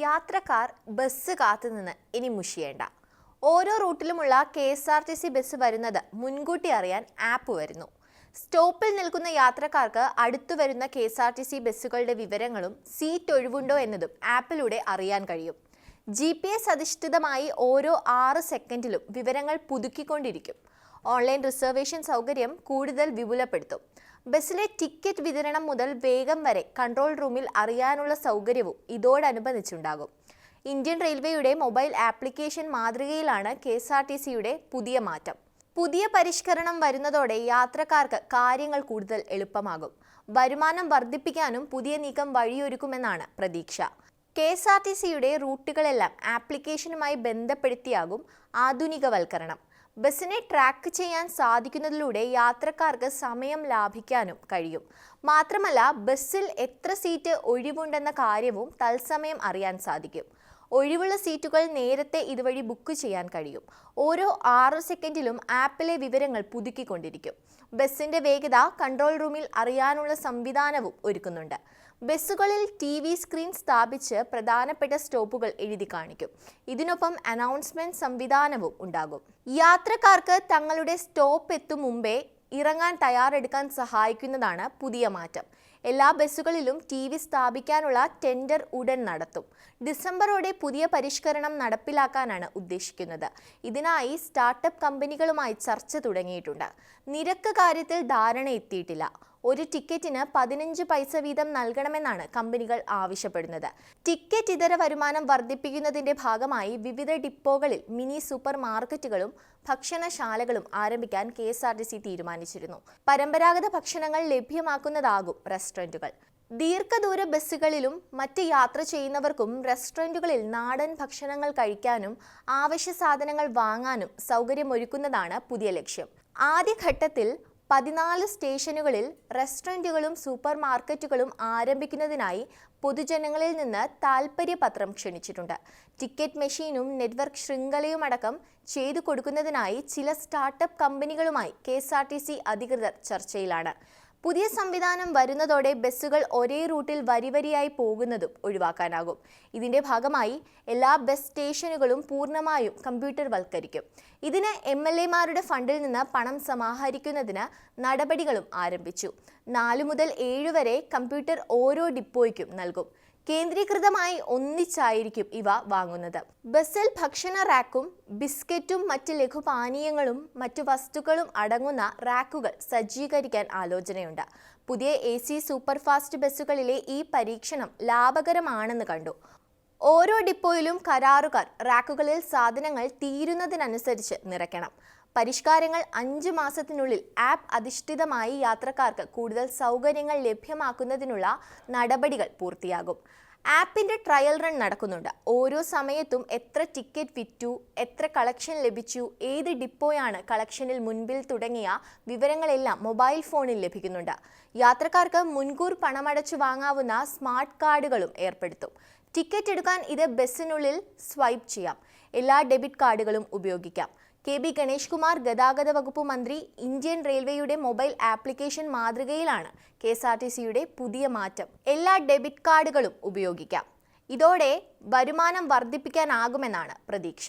യാത്രക്കാർ ബസ് കാത്തുനിന്ന് ഇനി മുഷിയേണ്ട. ഓരോ റൂട്ടിലുമുള്ള K S R T C bus വരുന്നത് മുൻകൂട്ടി അറിയാൻ ആപ്പ് വരുന്നു. സ്റ്റോപ്പിൽ നിൽക്കുന്ന യാത്രക്കാർക്ക് അടുത്തു വരുന്ന K S R T C ബസ്സുകളുടെ വിവരങ്ങളും സീറ്റ് ഒഴിവുണ്ടോ എന്നതും ആപ്പിലൂടെ അറിയാൻ കഴിയും. ജി പി എസ് അധിഷ്ഠിതമായി ഓരോ ആറ് സെക്കൻഡിലും വിവരങ്ങൾ പുതുക്കിക്കൊണ്ടിരിക്കും. ഓൺലൈൻ റിസർവേഷൻ സൗകര്യം കൂടുതൽ വിപുലപ്പെടുത്തും. ബസ്സിലെ ടിക്കറ്റ് വിതരണം മുതൽ വേഗം വരെ കൺട്രോൾ റൂമിൽ അറിയാനുള്ള സൗകര്യവും ഇതോടനുബന്ധിച്ചുണ്ടാകും. ഇന്ത്യൻ റെയിൽവേയുടെ മൊബൈൽ ആപ്ലിക്കേഷൻ മാതൃകയിലാണ് കെ എസ് ആർ ടി സിയുടെ പുതിയ മാറ്റം. പുതിയ പരിഷ്കരണം വരുന്നതോടെ യാത്രക്കാർക്ക് കാര്യങ്ങൾ കൂടുതൽ എളുപ്പമാകും. വരുമാനം വർദ്ധിപ്പിക്കാനും പുതിയ നീക്കം വഴിയൊരുക്കുമെന്നാണ് പ്രതീക്ഷ. കെ എസ് ആർ ടി സിയുടെ റൂട്ടുകളെല്ലാം ആപ്ലിക്കേഷനുമായി ബന്ധപ്പെടുത്തിയാകും ആധുനികവൽക്കരണം. ബസ്സിനെ ട്രാക്ക് ചെയ്യാൻ സാധിക്കുന്നതിലൂടെ യാത്രക്കാർക്ക് സമയം ലാഭിക്കാനും കഴിയും. മാത്രമല്ല ബസ്സിൽ എത്ര സീറ്റ് ഒഴിവുണ്ടെന്ന കാര്യവും തത്സമയം അറിയാൻ സാധിക്കും. ഒഴിവുള്ള സീറ്റുകൾ നേരത്തെ ഇതുവഴി ബുക്ക് ചെയ്യാൻ കഴിയും. ഓരോ ആറ് സെക്കൻഡിലും ആപ്പിലെ വിവരങ്ങൾ പുതുക്കിക്കൊണ്ടിരിക്കും. ബസ്സിന്റെ വേഗത കൺട്രോൾ റൂമിൽ അറിയാനുള്ള സംവിധാനവും ഒരുക്കുന്നുണ്ട്. ബസ്സുകളിൽ ടി വി സ്ക്രീൻ സ്ഥാപിച്ച് പ്രധാനപ്പെട്ട സ്റ്റോപ്പുകൾ എഴുതി കാണിക്കും. ഇതിനൊപ്പം അനൗൺസ്മെന്റ് സംവിധാനവും ഉണ്ടാകും. യാത്രക്കാർക്ക് തങ്ങളുടെ സ്റ്റോപ്പ് എത്തും മുമ്പേ ഇറങ്ങാൻ തയ്യാറെടുക്കാൻ സഹായിക്കുന്നതാണ് പുതിയ മാറ്റം. എല്ലാ ബസ്സുകളിലും ടി വി സ്ഥാപിക്കാനുള്ള ടെൻഡർ ഉടൻ നടത്തും. ഡിസംബറോടെ പുതിയ പരിഷ്കരണം നടപ്പിലാക്കാനാണ് ഉദ്ദേശിക്കുന്നത്. ഇതിനായി സ്റ്റാർട്ടപ്പ് കമ്പനികളുമായി ചർച്ച തുടങ്ങിയിട്ടുണ്ട്. നിരക്ക് കാര്യത്തിൽ ധാരണ എത്തിയിട്ടില്ല ഒരു ടിക്കറ്റിന് പതിനഞ്ച് പൈസ വീതം നൽകണമെന്നാണ് കമ്പനികൾ ആവശ്യപ്പെടുന്നത്. ടിക്കറ്റ് ഇതര വരുമാനം വർദ്ധിപ്പിക്കുന്നതിന്റെ ഭാഗമായി വിവിധ ഡിപ്പോകളിൽ മിനി സൂപ്പർ മാർക്കറ്റുകളും ഭക്ഷണശാലകളും ആരംഭിക്കാൻ K S R T C തീരുമാനിച്ചിരുന്നു. പരമ്പരാഗത ഭക്ഷണങ്ങൾ ലഭ്യമാക്കുന്നതാകും റെസ്റ്റോറന്റുകൾ ദീർഘദൂര ബസ്സുകളിലും മറ്റ് യാത്ര ചെയ്യുന്നവർക്കും റെസ്റ്റോറന്റുകളിൽ നാടൻ ഭക്ഷണങ്ങൾ കഴിക്കാനും ആവശ്യ സാധനങ്ങൾ വാങ്ങാനും സൗകര്യമൊരുക്കുന്നതാണ് പുതിയ ലക്ഷ്യം. ആദ്യഘട്ടത്തിൽ പതിനാല് സ്റ്റേഷനുകളിൽ റെസ്റ്റോറന്റുകളും സൂപ്പർ മാർക്കറ്റുകളും ആരംഭിക്കുന്നതിനായി പൊതുജനങ്ങളിൽ നിന്ന് താൽപ്പര്യപത്രം ക്ഷണിച്ചിട്ടുണ്ട്. ടിക്കറ്റ് മെഷീനും നെറ്റ്വർക്ക് ശൃംഖലയും അടക്കം ചെയ്തു കൊടുക്കുന്നതിനായി ചില സ്റ്റാർട്ടപ്പ് കമ്പനികളുമായി കെ അധികൃതർ ചർച്ചയിലാണ്. പുതിയ സംവിധാനം വരുന്നതോടെ ബസ്സുകൾ ഒരേ റൂട്ടിൽ വരിവരിയായി പോകുന്നതും ഒഴിവാക്കാനാകും. ഇതിന്റെ ഭാഗമായി എല്ലാ ബസ് സ്റ്റേഷനുകളും പൂർണമായും കമ്പ്യൂട്ടർ വൽക്കരിക്കും ഇതിന് എം എൽ എമാരുടെ ഫണ്ടിൽ നിന്ന് പണം സമാഹരിക്കുന്നതിന് നടപടികളും ആരംഭിച്ചു. നാലു മുതൽ ഏഴ് വരെ കമ്പ്യൂട്ടർ ഓരോ ഡിപ്പോയ്ക്കും നൽകും. കേന്ദ്രീകൃതമായി ഒന്നിച്ചായിരിക്കും ഇവ വാങ്ങുന്നത്. ബസ്സിൽ ഭക്ഷണ റാക്കും ബിസ്ക്കറ്റും മറ്റ് ലഘുപാനീയങ്ങളും മറ്റു വസ്തുക്കളും അടങ്ങുന്ന റാക്കുകൾ സജ്ജീകരിക്കാൻ ആലോചനയുണ്ട്. പുതിയ എ സി സൂപ്പർഫാസ്റ്റ് ബസ്സുകളിലെ ഈ പരീക്ഷണം ലാഭകരമാണെന്ന് കണ്ടു. ഓരോ ഡിപ്പോയിലും കരാറുകാർ റാക്കുകളിൽ സാധനങ്ങൾ തീരുന്നതിനനുസരിച്ച് നിറയ്ക്കണം. പരിഷ്കാരങ്ങൾ അഞ്ച് മാസത്തിനുള്ളിൽ ആപ്പ് അധിഷ്ഠിതമായി യാത്രക്കാർക്ക് കൂടുതൽ സൗകര്യങ്ങൾ ലഭ്യമാക്കുന്നതിനുള്ള നടപടികൾ പൂർത്തിയാകും. ആപ്പിന്റെ ട്രയൽ റൺ നടക്കുന്നുണ്ട്. ഓരോ സമയത്തും എത്ര ടിക്കറ്റ് വിറ്റു എത്ര കളക്ഷൻ ലഭിച്ചു ഏത് ഡിപ്പോയാണ് കളക്ഷനിൽ മുൻപിൽ തുടങ്ങിയ വിവരങ്ങളെല്ലാം മൊബൈൽ ഫോണിൽ ലഭിക്കുന്നുണ്ട്. യാത്രക്കാർക്ക് മുൻകൂർ പണമടച്ചു വാങ്ങാവുന്ന സ്മാർട്ട് കാർഡുകളും ഏർപ്പെടുത്തും. ടിക്കറ്റ് എടുക്കാൻ ഇത് ബസ്സിനുള്ളിൽ സ്വൈപ്പ് ചെയ്യാം. എല്ലാ ഡെബിറ്റ് കാർഡുകളും ഉപയോഗിക്കാം. കെ ബി ഗണേഷ് കുമാർ ഗതാഗത വകുപ്പ് മന്ത്രി ഇന്ത്യൻ റെയിൽവേയുടെ മൊബൈൽ ആപ്ലിക്കേഷൻ മാതൃകയിലാണ് കെ എസ് ആർ ടി സിയുടെ പുതിയ മാറ്റം. എല്ലാ ഡെബിറ്റ് കാർഡുകളും ഉപയോഗിക്കാം. ഇതോടെ വരുമാനം വർദ്ധിപ്പിക്കാനാകുമെന്നാണ് പ്രതീക്ഷ.